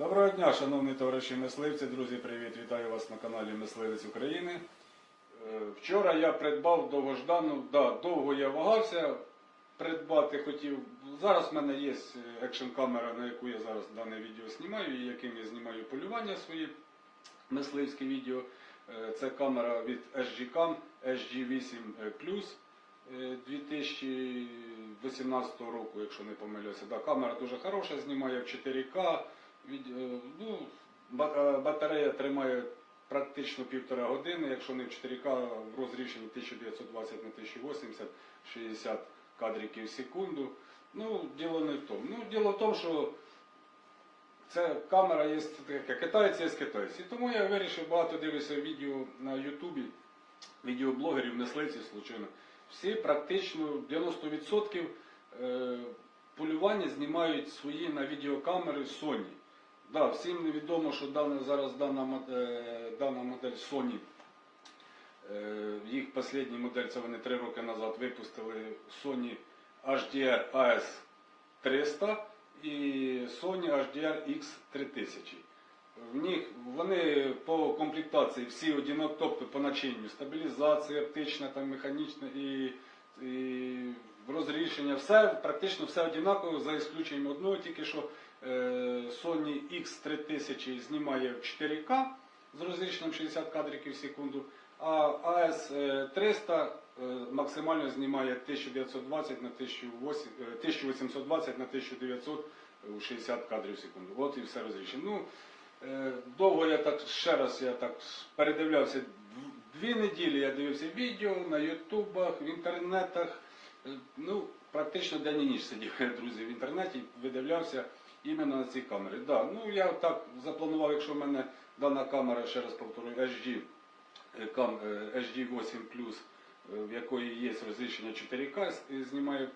Доброго дня, шановні товариші мисливці, друзі, привіт, вітаю вас на каналі Мисливець України. Е, Вчора я придбав довгождану, да, довго я вагався, придбати хотів. Зараз в мене є екшн камера, на яку я зараз дане відео знімаю, і яким я знімаю полювання свої мисливські відео. Е, Це камера від SG-Cam SG8 Plus е, 2018 року, якщо не помиляюся. Да, камера дуже хороша, знімає в 4К. Е, ну, е, батарея тримає практично півтора години, якщо не в 4К в розрішенні 1920 на 1080 60 кадриків в секунду. Ну, діло не в тому. Ну, діло в тому, що це камера є таке, китайці є китайці. Тому я вирішив багато дивитися відео на Ютубі, відеоблогерів, мисливців, случайно. Всі практично 90% е, полювання знімають свої на відеокамери Sony. Да, всім невідомо, що дана, зараз дана, е, дана модель Sony, е, їх остання модель, це вони три роки назад випустили Sony HDR AS 300 і Sony HDR X 3000. В них вони по комплектації всі одинакові, тобто по начинню, стабілізація, оптична, там, механічна і, і розрішення, все, практично все однаково, за ісключенням одного, тільки що е, Sony X 3000 знімає в 4К з розрішенням 60 кадрів в секунду, а AS 300 е, максимально знімає 1920 на 1008, е, 1820 на 1900 у 60 кадрів в секунду. От і все розрішення. Ну, е, довго я так ще раз я так передивлявся. Дв- Дві неділі я дивився відео на ютубах, в інтернетах. Е, Ну, практично день і ніч сидів, друзі, в інтернеті, видивлявся іменно на ці камери. Да, ну я так запланував, якщо в мене дана камера, ще раз повторюю, HG, е, кам- е, HD8 е, в якої є розрішення 4К, і знімає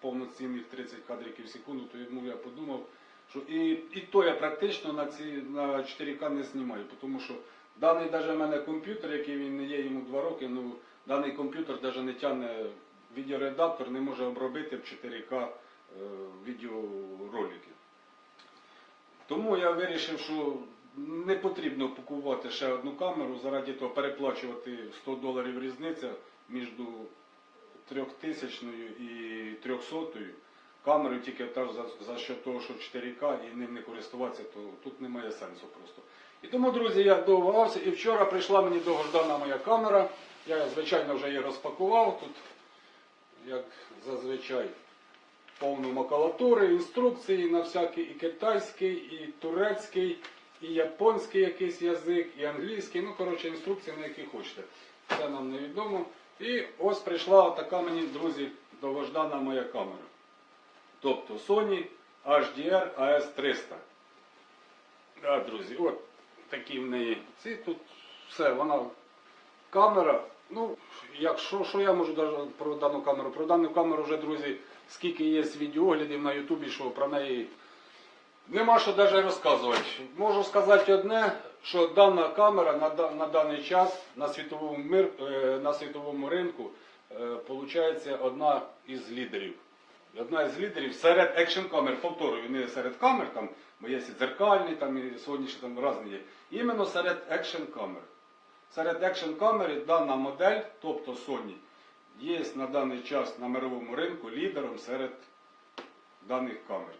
повноцінних 30 кадрів в секунду, то йому я подумав, що і, і то я практично на ці на 4К не знімаю, тому що даний даже в мене комп'ютер, який він не є йому 2 роки, ну даний комп'ютер навіть не тягне відеоредактор, не може обробити в 4К е, відеоролики. Тому я вирішив, що не потрібно купувати ще одну камеру, заради того переплачувати 100 доларів різниця між 3000 і 300 камерою, тільки за, за що того, що 4К і ним не користуватися, то тут немає сенсу просто. І тому, друзі, я довго вагався, і вчора прийшла мені довгождана моя камера. Я, звичайно, вже її розпакував. Тут, як зазвичай, повну макулатури, інструкції на всякий і китайський, і турецький, і японський якийсь язик, і англійський. Ну, коротше, інструкції на які хочете. Це нам невідомо. І ось прийшла така мені, друзі, довгождана моя камера. Тобто Sony HDR AS300. Да, друзі, от такі в неї. Ці тут все, вона камера. Ну, якщо що я можу про дану камеру? Про дану камеру вже, друзі, скільки є відеоглядів на Ютубі, що про неї нема що навіть розказувати. Можу сказати одне, що дана камера на, на даний час на світовому, мир, е, на світовому ринку виходить одна із лідерів. Одна із лідерів серед екшн камер, повторюю, не серед камер, там, бо є і дзеркальні, там, і сьогоднішні там різні є. Іменно серед екшн камер. Серед екшн камери дана модель, тобто Sony, є на даний час на мировому ринку лідером серед даних камер.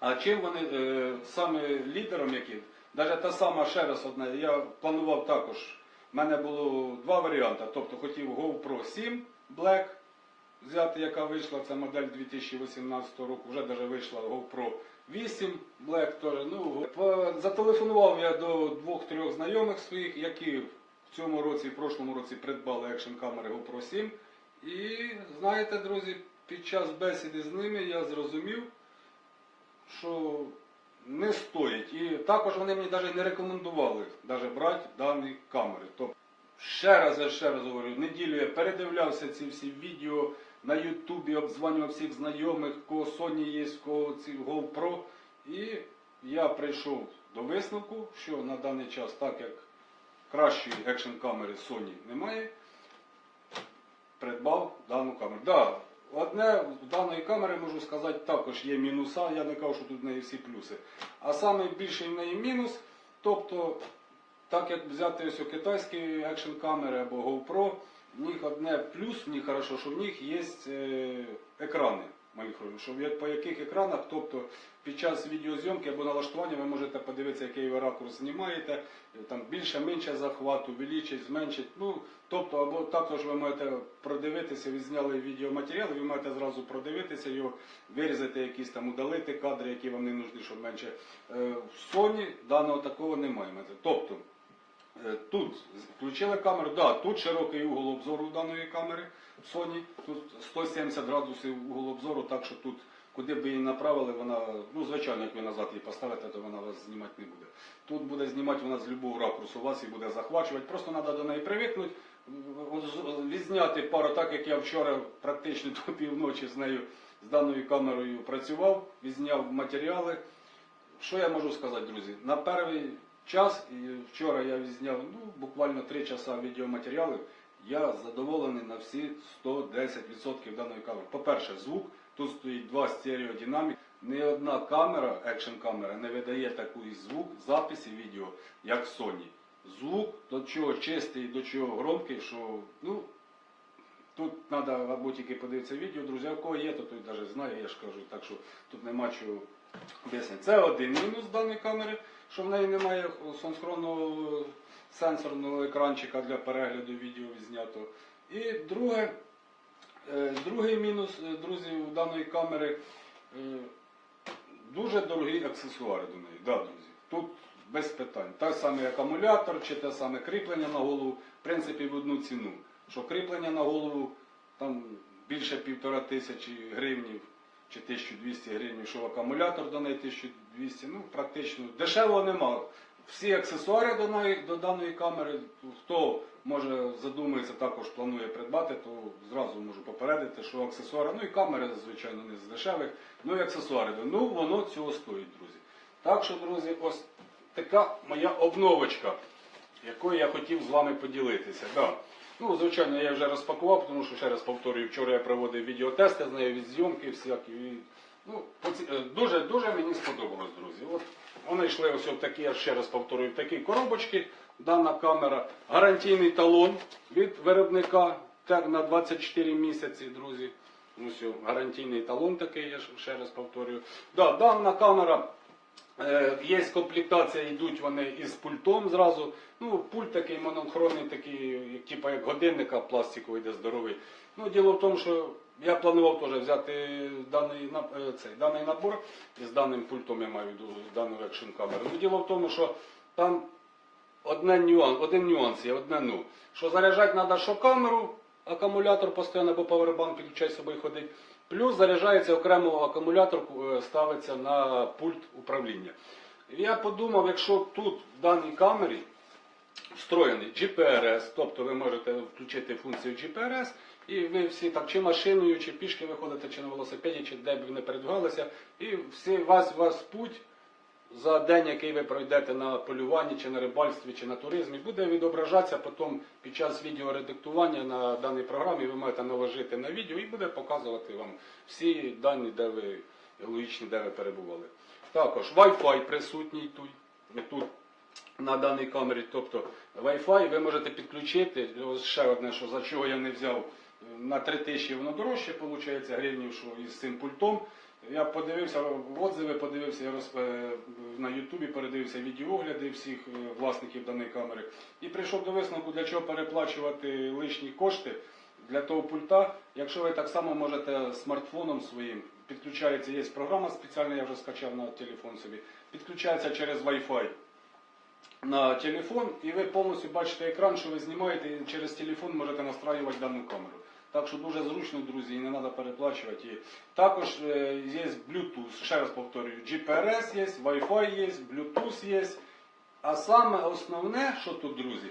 А чим вони е, саме лідером, які? Навіть та сама ще раз одна, я планував також. У мене було два варіанти. Тобто хотів GoPro 7 Black взяти, яка вийшла, це модель 2018 року, вже навіть вийшла GoPro 8 Black теж. Ну, зателефонував я до двох-трьох знайомих своїх, які цьому році, і в прошлому році придбали екшн камери GoPro 7. І знаєте, друзі, під час бесіди з ними я зрозумів, що не стоїть. І також вони мені навіть не рекомендували навіть брати дані камери. Тобто, ще раз я ще раз говорю, неділю я передивлявся ці всі відео на Ютубі, обдзвонював всіх знайомих, кого Sony є, в кого ці GoPro. І я прийшов до висновку, що на даний час, так як кращої екшн камери Sony немає, придбав дану камеру. Да, одне в даної камери можу сказати, також є мінуса. Я не кажу, що тут в неї всі плюси. А саме більший в неї мінус, тобто, так як взяти ось китайські екшн камери або GoPro, в них одне плюс, в них хорошо, що в них є е, екрани. Що по яких екранах, тобто під час відеозйомки або налаштування ви можете подивитися, який ви ракурс знімаєте, там більше, менше захват, увеличить, зменшить. Ну, тобто, або також ви можете продивитися, ви зняли відеоматеріал, ви маєте зразу продивитися його, вирізати якісь там, удалити кадри, які вам не нужні, щоб менше. Е, В Sony даного такого немає. Тобто, Тут включили камеру, да, тут широкий угол обзору даної камери Sony, тут 170 градусів угол обзору, так що тут куди б її направили, вона, ну звичайно, як ви назад її поставите, то вона вас знімати не буде. Тут буде знімати вона з любого ракурсу вас і буде захвачувати. Просто треба до неї привикнути, відзняти пару, так як я вчора практично до півночі з нею, з даною камерою працював, відзняв матеріали. Що я можу сказати, друзі? На перший час, і вчора я відзняв ну, буквально 3 часа відеоматеріалів, я задоволений на всі 110% даної камери. По-перше, звук, тут стоїть два стереодинаміки. Ні одна камера, екшн камера, не видає такий звук записі відео, як Sony. Звук до чого чистий, до чого громкий, що ну, Тут треба або тільки подивитися відео, друзі, в кого є, то той навіть знає, я ж кажу, так що тут нема чого об'яснити. Це один мінус даної камери, що в неї немає сонхронного сенсорного екранчика для перегляду відео відзнятого. І друге, е, другий мінус, е, друзі, у даної камери е, дуже дорогі аксесуари до неї. Да, друзі. Тут без питань. Той самий акумулятор чи те саме кріплення на голову, в принципі, в одну ціну. Що кріплення на голову там більше півтора тисячі гривнів чи 1200 гривень, що акумулятор до неї 1200, ну практично дешевого нема. Всі аксесуари до, неї, до даної камери, хто може задумається, також планує придбати, то зразу можу попередити, що аксесуари, ну і камери, звичайно, не з дешевих, ну і аксесуари, ну воно цього стоїть, друзі. Так що, друзі, ось така моя обновочка, якою я хотів з вами поділитися. Да. Ну, звичайно, я вже розпакував, тому що ще раз повторюю, вчора я проводив відеотести з нею від зйомки всякі. І, ну, е, дуже, дуже мені сподобалось, друзі. От вони йшли ось в такі, я ще раз повторюю, в такі коробочки. Дана камера, гарантійний талон від виробника так, на 24 місяці, друзі. Ну, все, гарантійний талон такий, я ще раз повторюю. Да, дана камера Є комплектація, йдуть вони із пультом зразу. Ну, пульт такий монохронний, такий, типу, як годинника пластиковий, де здоровий. Ну, діло в тому, що я планував теж взяти даний, е, цей, даний набор із даним пультом, я маю виду дану екшн камеру. Ну, діло в тому, що там одне нюанс, один нюанс є, одне ну. Що заряджати треба що камеру, акумулятор постійно або павербанк підключай з собою ходить. Плюс заряджається окремо акумулятор, е, ставиться на пульт управління. Я подумав, якщо тут в даній камері встроєний GPRS, тобто ви можете включити функцію GPRS, і ви всі так чи машиною, чи пішки виходите, чи на велосипеді, чи де б ви не передвигалися, і всі вас, вас путь за день, який ви пройдете на полюванні, чи на рибальстві, чи на туризмі, буде відображатися потім під час відеоредактування на даній програмі. Ви маєте наложити на відео і буде показувати вам всі дані, де ви логічні, де ви перебували. Також Wi-Fi присутній тут. тут на даній камері, тобто Wi-Fi ви можете підключити. Ось ще одне, що за чого я не взяв на 3000 воно дорожче, виходить, гривнів, що із цим пультом. Я подивився отзиви, подивився я роз- е, на Ютубі, передивився відеогляди всіх е, власників даної камери і прийшов до висновку, для чого переплачувати лишні кошти для того пульта. Якщо ви так само можете смартфоном своїм, підключається, є програма спеціальна, я вже скачав на телефон собі, підключається через Wi-Fi на телефон, і ви повністю бачите екран, що ви знімаєте, і через телефон можете настраювати дану камеру. Так що дуже зручно, друзі, і не треба переплачувати. І також е, є Bluetooth, ще раз повторюю, GPRS є, Wi-Fi є, Bluetooth є. А саме основне, що тут, друзі,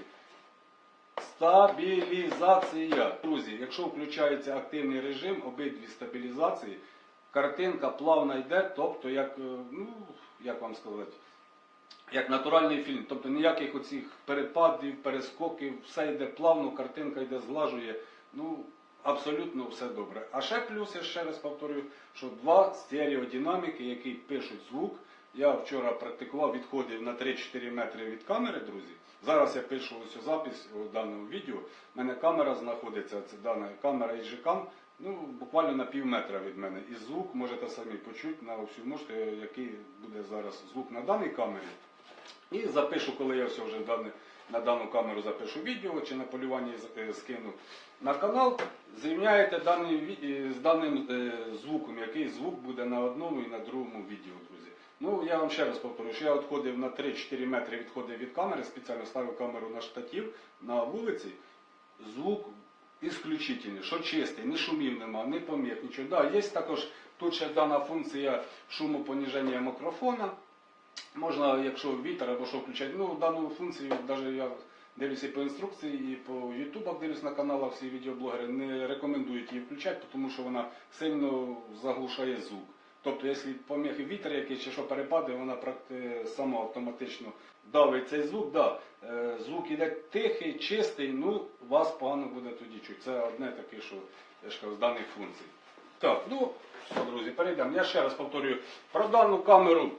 стабілізація. Друзі, якщо включається активний режим, обидві стабілізації, картинка плавно йде, тобто, як, е, ну, як вам сказати, як натуральний фільм. Тобто ніяких оцих перепадів, перескоків, все йде плавно, картинка йде зглажує. Ну, абсолютно все добре. А ще плюс, я ще раз повторюю, що два стереодинаміки, які пишуть звук. Я вчора практикував, відходив на 3-4 метри від камери, друзі. Зараз я пишу ось запис у даному відео. У мене камера знаходиться, це дана камера EasyCam, ну, буквально на пів метра від мене. І звук можете самі почути на всю можете, який буде зараз звук на даній камері. І запишу, коли я все вже дане, на дану камеру запишу відео чи на полюванні е, скину на канал, зрівняєте даний, е, з даним е, звуком, який звук буде на одному і на другому відео, друзі. Ну, я вам ще раз повторю, що я відходив на 3-4 метри відходив від камери, спеціально ставив камеру на штатів на вулиці. Звук ісключительний, що чистий, ні шумів нема, ні поміг, нічого. Да, є також тут ще дана функція шумопоніження мікрофона. Можна, якщо вітер або що включати, ну дану функцію навіть я дивлюся по інструкції, і по ютубах дивлюсь на каналах всі відеоблогери, не рекомендують її включати, тому що вона сильно заглушає звук. Тобто, якщо поміхи вітер якийсь чи що перепаде, вона сама автоматично давить цей звук. Да, е, звук іде тихий, чистий, ну вас погано буде тоді чути. Це одне таке, що я ж кажу, з даних функцій. Так, ну все, друзі, перейдемо. Я ще раз повторюю про дану камеру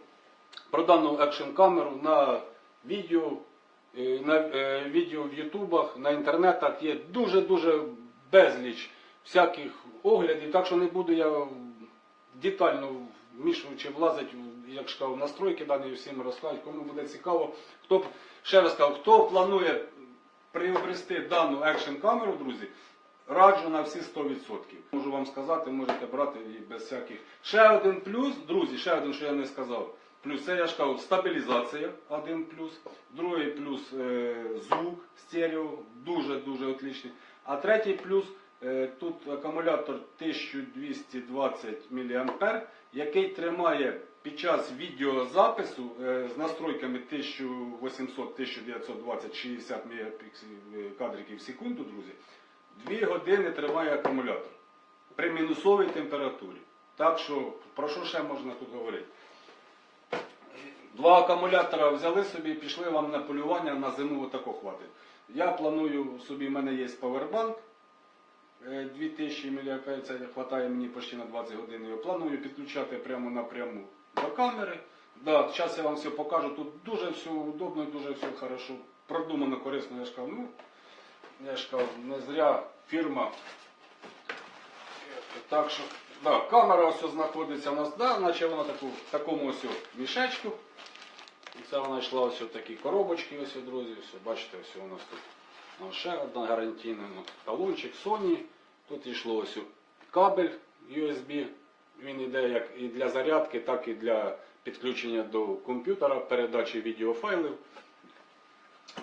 про дану екшн камеру на відео, е, на е, відео в Ютубах, на інтернетах є дуже-дуже безліч всяких оглядів, так що не буду я детально вмішуючи влазити, як кажу, в настройки дані всім розказати. Кому буде цікаво, хто ще раз кажу, хто планує приобрести дану екшн камеру, друзі. Раджу на всі 100%. Можу вам сказати, можете брати і без всяких. Ще один плюс, друзі, ще один, що я не сказав. Плюс це я ж кажу, стабілізація, один плюс. Другий плюс е, звук стерео, дуже-дуже отличний. А третій плюс е, тут акумулятор 1220 мА, який тримає під час відеозапису е, з настройками 1800, 1920, 60 мегапікселів кадриків в секунду, друзі. Дві години триває акумулятор при мінусовій температурі. Так що, про що ще можна тут говорити? Два акумулятора взяли собі і пішли вам на полювання на зиму отако хватить. Я планую собі, в мене є павербанк е, 2000 мА, це хватає мені почти на 20 годин. Його планую підключати прямо напряму до камери. Да, зараз я вам все покажу. Тут дуже все удобно, дуже все хорошо, продумано, корисно. Я ж кажу, ну, я ж кажу, не зря фірма. Так що, да, камера ось знаходиться у нас, да, наче вона таку, в такому ось мішечку. І це вона йшла ось в такі коробочки, ось, друзі, все, бачите, ось у нас тут ще одна гарантійна ну, талончик Sony. Тут йшло ось кабель USB. Він йде як і для зарядки, так і для підключення до комп'ютера, передачі відеофайлів.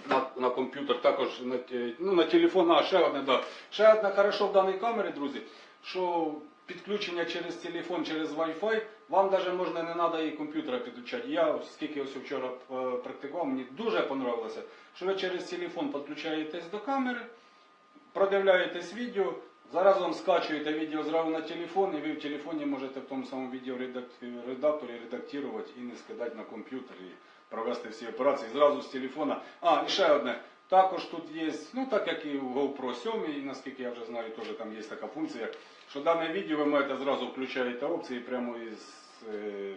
На, на комп'ютер також на, ну, на телефон, а ще одне, да. Ще одне хорошо в даній камері, друзі, що підключення через телефон, через Wi-Fi, вам навіть можна не треба і комп'ютера підключати. Я скільки ось вчора е, практикував, мені дуже понравилося, що ви через телефон підключаєтесь до камери, продивляєтесь відео, заразом скачуєте відео зразу на телефон, і ви в телефоні можете в тому самому відеоредакторі редактувати і не скидати на комп'ютер і провести всі операції зразу з телефона. А, і ще одне. Також тут є, ну так як і в GoPro 7, і наскільки я вже знаю, теж там є така функція, що дане відео ви маєте зразу включаєте опції прямо із е,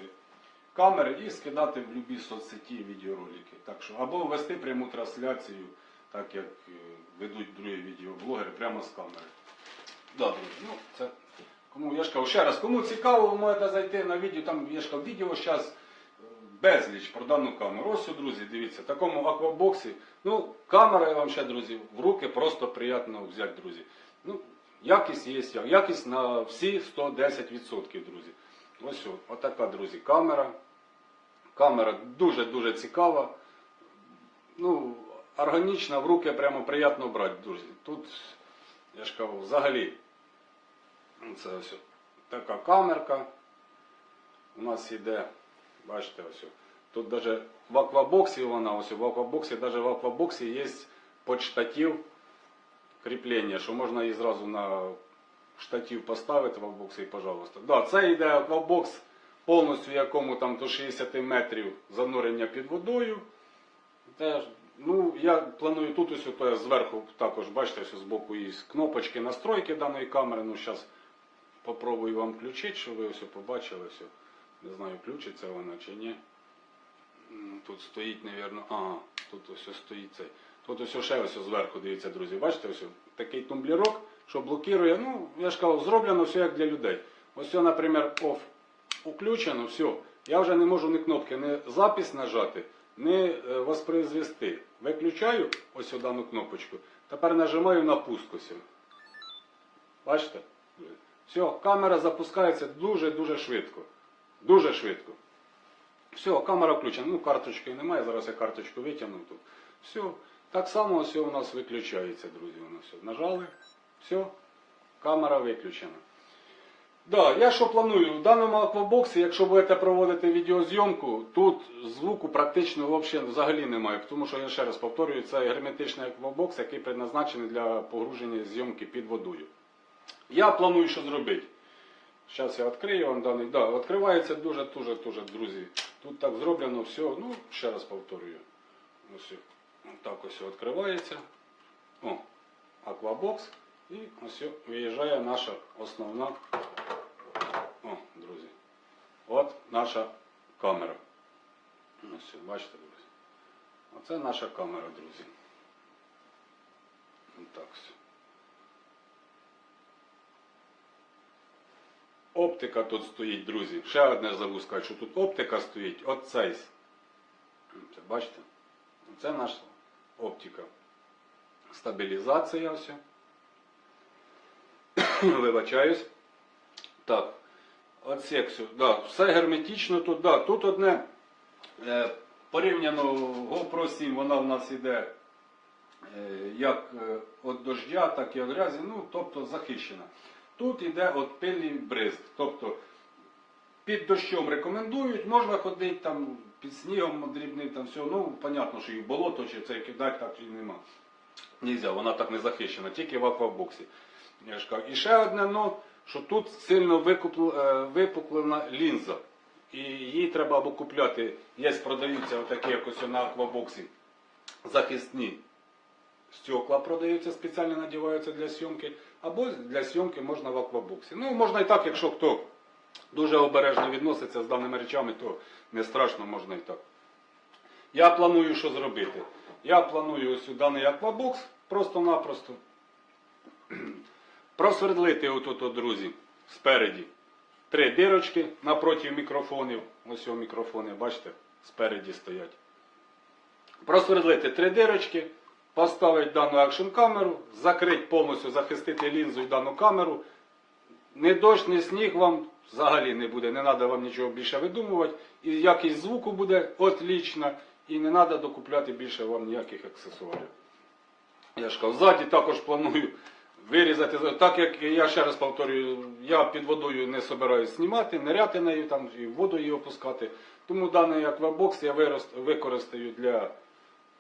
камери і скидати в будь-якій соцсеті відеоролики. Так що, або вести пряму трансляцію, так як е, ведуть другі відеоблогери прямо з камери. Да, друзі, ну це кому я ж кажу ще раз, кому цікаво, ви можете зайти на відео, там я ж кажу, відео зараз безліч про дану камеру. Ось, друзі, дивіться, в такому аквабоксі. Ну, камера я вам ще, друзі, в руки просто приємно взяти, друзі. Ну, якість є, якість на всі 110%, друзі. Ось, отака, друзі, камера. Камера дуже-дуже цікава. Ну, органічна, в руки прямо приємно брати, друзі. Тут, я ж кажу, взагалі. Це ось така камерка. У нас іде, бачите, ось. Тут даже в аквабоксі вона, ось в аквабоксі, даже в аквабоксі є подштатив кріплення, що можна її зразу на штатив поставити в аквабоксі і пожалуйста. Да, це йде аквабокс повністю якому там до 60 метрів занурення під водою. Теж Ну, я планую тут ось ото я зверху також, бачите, з боку є кнопочки настройки даної камери. Ну, зараз попробую вам включити, щоб ви ось побачили. Все. Не знаю, включиться вона чи ні. Тут стоїть, напевно, ага, тут ось стоїть цей. Тут ось ще ось зверху, дивіться, друзі, бачите, ось такий тумблірок, що блокує. Ну, я ж кажу, зроблено все як для людей. Ось, це, наприклад, off включено, все. Я вже не можу ні кнопки, не запис нажати, не е, воспроизвести. Виключаю ось дану кнопочку. Тепер нажимаю на пуск ось. Бачите? Все, камера запускається дуже-дуже швидко. Дуже швидко. Все, камера включена. Ну, карточки немає, зараз я карточку витягну тут. Все. Так само все у нас виключається, друзі. Воно все. Нажали. Все. Камера виключена. Да, я що планую? В даному аквабоксі, якщо будете проводити відеозйомку, тут звуку практично взагалі немає. Тому що я ще раз повторюю, це герметичний аквабокс, який предназначений для погруження зйомки під водою. Я планую що зробити. Зараз я відкрию вам даний. Да, відкривається дуже, дуже, дуже, друзі. Тут так зроблено все. Ну, ще раз повторюю. Ось так ось відкривається. О, аквабокс. І ось виїжджає наша основна. О, друзі. От наша камера. Ось, бачите, друзі. Оце наша камера, друзі. Так все. Оптика тут стоїть, друзі. Ще одне забув сказати, що тут оптика стоїть. От цей. Це бачите? Це наша оптика. Стабілізація ось. Вибачаюсь. Так. От. Да, все герметично тут. Да, тут одне е, порівняно GoPro 7, вона в нас іде е, як е, від дождя, так і від грязі, ну, тобто захищена. Тут іде от пильний бризк. Тобто під дощом рекомендують, можна ходити там під снігом дрібним, там все. Ну, понятно, що і болото чи це кидати так і нема. Нельзя, вона так не захищена, тільки в аквабоксі. Я ж кажу. І ще одне, ну, що тут сильно е, випуклена лінза. І її треба або купляти. Є продаються отакі якось на аквабоксі захисні стекла продаються, спеціально надіваються для зйомки, або для зйомки можна в аквабоксі. Ну, можна і так, якщо хто дуже обережно відноситься з даними речами, то не страшно, можна і так. Я планую, що зробити. Я планую ось даний аквабокс просто-напросто просвердлити отут, от, друзі, спереді. Три дирочки напроти мікрофонів. Ось його мікрофони, бачите, спереді стоять. Просвердлити три дирочки, поставити дану акшн камеру, закрити повністю, захистити лінзу і дану камеру. Ні дощ, ні сніг вам взагалі не буде, не треба вам нічого більше видумувати. І якість звуку буде отлічна, і не треба докупляти більше вам ніяких аксесуарів. Я ж кажу, ззаді також планую вирізати, так як я ще раз повторюю, я під водою не собираюсь знімати, ниряти нею там і в воду її опускати. Тому даний аквабокс я використаю для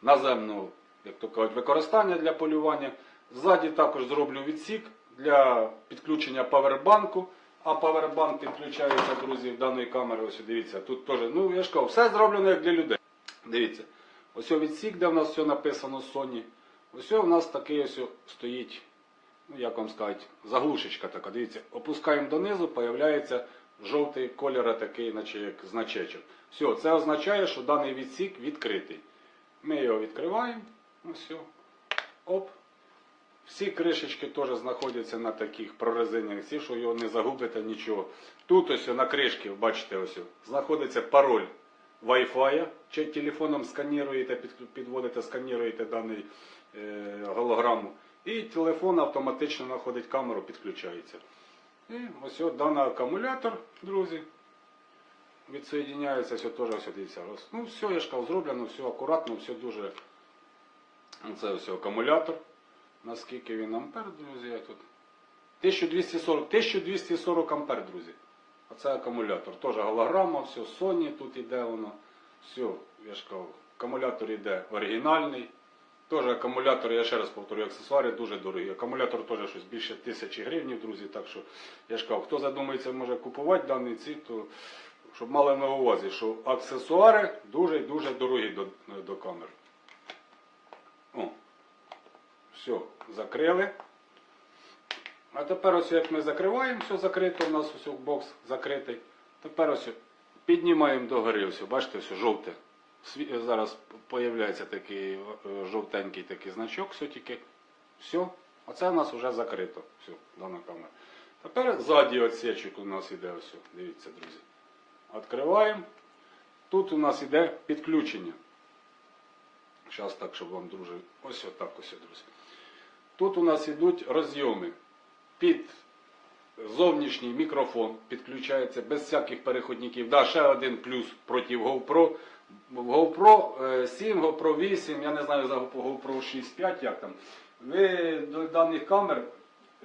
наземного, як то кажуть, використання для полювання. Ззаді також зроблю відсік для підключення павербанку. А павербанк підключається, друзі, в даної камери. Ось дивіться, тут теж, ну я ж кажу, все зроблено як для людей. Дивіться, ось відсік, де в нас все написано Sony. Ось в нас такий ось стоїть, ну як вам сказати, заглушечка така. Дивіться, опускаємо донизу, появляється жовтий кольор, такий, наче як значечок. Все, це означає, що даний відсік відкритий. Ми його відкриваємо. Ось. Оп. Всі кришечки теж знаходяться на таких прорезинях, ці, що його не загубите нічого. Тут ось на кришці, бачите, ось знаходиться пароль Wi-Fi. Чи телефоном сканіруєте, підводите, сканіруєте даний е, голограму. І телефон автоматично знаходить камеру, підключається. І ось от даний акумулятор, друзі. Відсоєдняється, все теж ось дивіться. Ну, все, я ж кажу, зроблено, все акуратно, все дуже. Це ось акумулятор. Наскільки він ампер, друзі, я тут. 1240, 1240 ампер, друзі. Оце акумулятор. Теж голограма, все, Sony тут іде воно. Все, я ж кажу, акумулятор іде оригінальний. Теж акумулятор, я ще раз повторюю, аксесуари дуже дорогі. Акумулятор теж щось більше тисячі гривень, друзі. Так що я ж кажу, хто задумається, може купувати даний ці, то щоб мали на увазі, що аксесуари дуже дуже дорогі до, до камер. Все, закрили. А тепер ось як ми закриваємо, все закрито, у нас ось бокс закритий. Тепер ось піднімаємо догори, ось, бачите, все жовте. Зараз появляється такий е, жовтенький такий значок, все тільки. Все. Оце у нас вже закрито. Все, дана камера. Тепер ззаді отсечок у нас іде ось. Дивіться, друзі. Відкриваємо. Тут у нас іде підключення. Зараз так, щоб вам, друже, ось отак ось, друзі. Тут у нас йдуть розйоми під зовнішній мікрофон, підключається без всяких переходників. Да, ще один плюс проти GoPro. GoPro е, 7, GoPro 8, я не знаю за GoPro 6, 5, як там. Ви до даних камер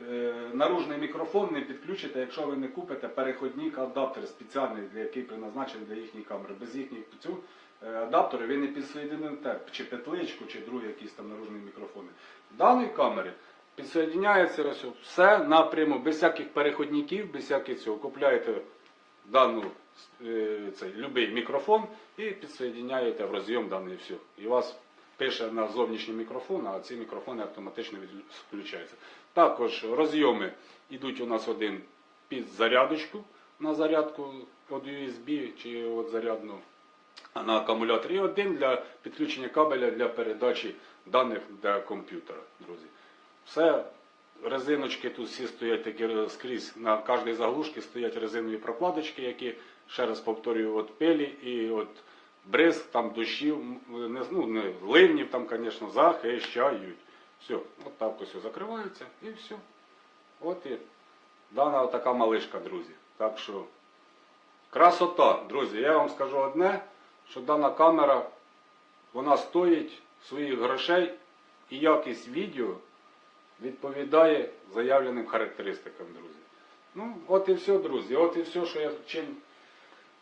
е, наружний мікрофон не підключите, якщо ви не купите переходник адаптер спеціальний, який призначений для їхньої камери. Без їхніх цю е, адаптери ви не підсоєдините чи петличку, чи другий якийсь там наружний мікрофон. Даної камери підсоєдняється ось все напряму, без всяких переходників, без всяких цього. Купляєте дану е, цей любий мікрофон і підсоєдняєте в розйом даний все. І вас пише на зовнішній мікрофон, а ці мікрофони автоматично від- включаються. Також розйоми йдуть у нас один під зарядочку на зарядку від USB чи від зарядну на акумуляторі і один для підключення кабеля для передачі даних для комп'ютера, друзі. Все, резиночки тут всі стоять такі скрізь. На кожній заглушці стоять резинові прокладочки, які, ще раз повторюю, от пилі і от бризг, там дощів, не, ну, не ливнів там, звісно, захищають. Все, от так ось закривається і все. От і дана така малишка, друзі. Так що красота, друзі. Я вам скажу одне, що дана камера вона стоїть своїх грошей і якість відео відповідає заявленим характеристикам, друзі. Ну, от і все, друзі. От і все, що я чим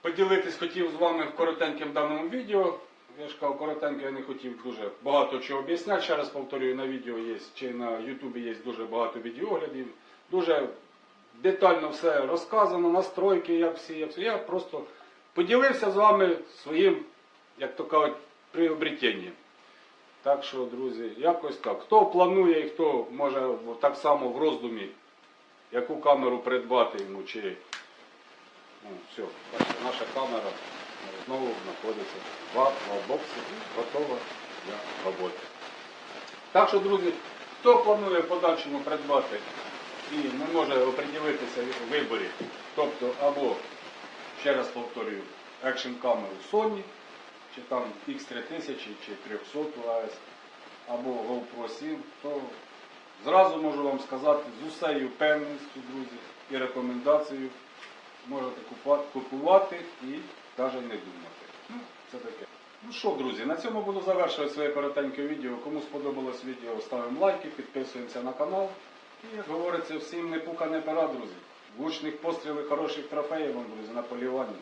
поділитись хотів з вами в коротенькому даному відео. Я ж кажу, коротенько я не хотів дуже багато чого об'ясняти. Ще раз повторюю, на відео є, чи на Ютубі є дуже багато відеоглядів. Дуже детально все розказано, настройки, як всі, як всі. Я просто поділився з вами своїм, як то кажуть, приобретенням. Так що, друзі, якось так. Хто планує і хто може так само в роздумі, яку камеру придбати йому, чи ну, все, наша камера знову знаходиться в боксі готова для роботи. Так що, друзі, хто планує в подальшому придбати і не може оприділитися в виборі, тобто або, ще раз повторюю, екшн камеру Sony, чи там X3000, чи 300 AS, або GoPro 7, то зразу можу вам сказати з усею певністю, друзі, і рекомендацією можете купувати і навіть не думати. Ну, це таке. Ну що, друзі, на цьому буду завершувати своє коротеньке відео. Кому сподобалось відео, ставимо лайки, підписуємося на канал. І, як говориться, всім не пука, не пера, друзі. Влучних пострілів, хороших трофеїв вам, друзі, на полюванні.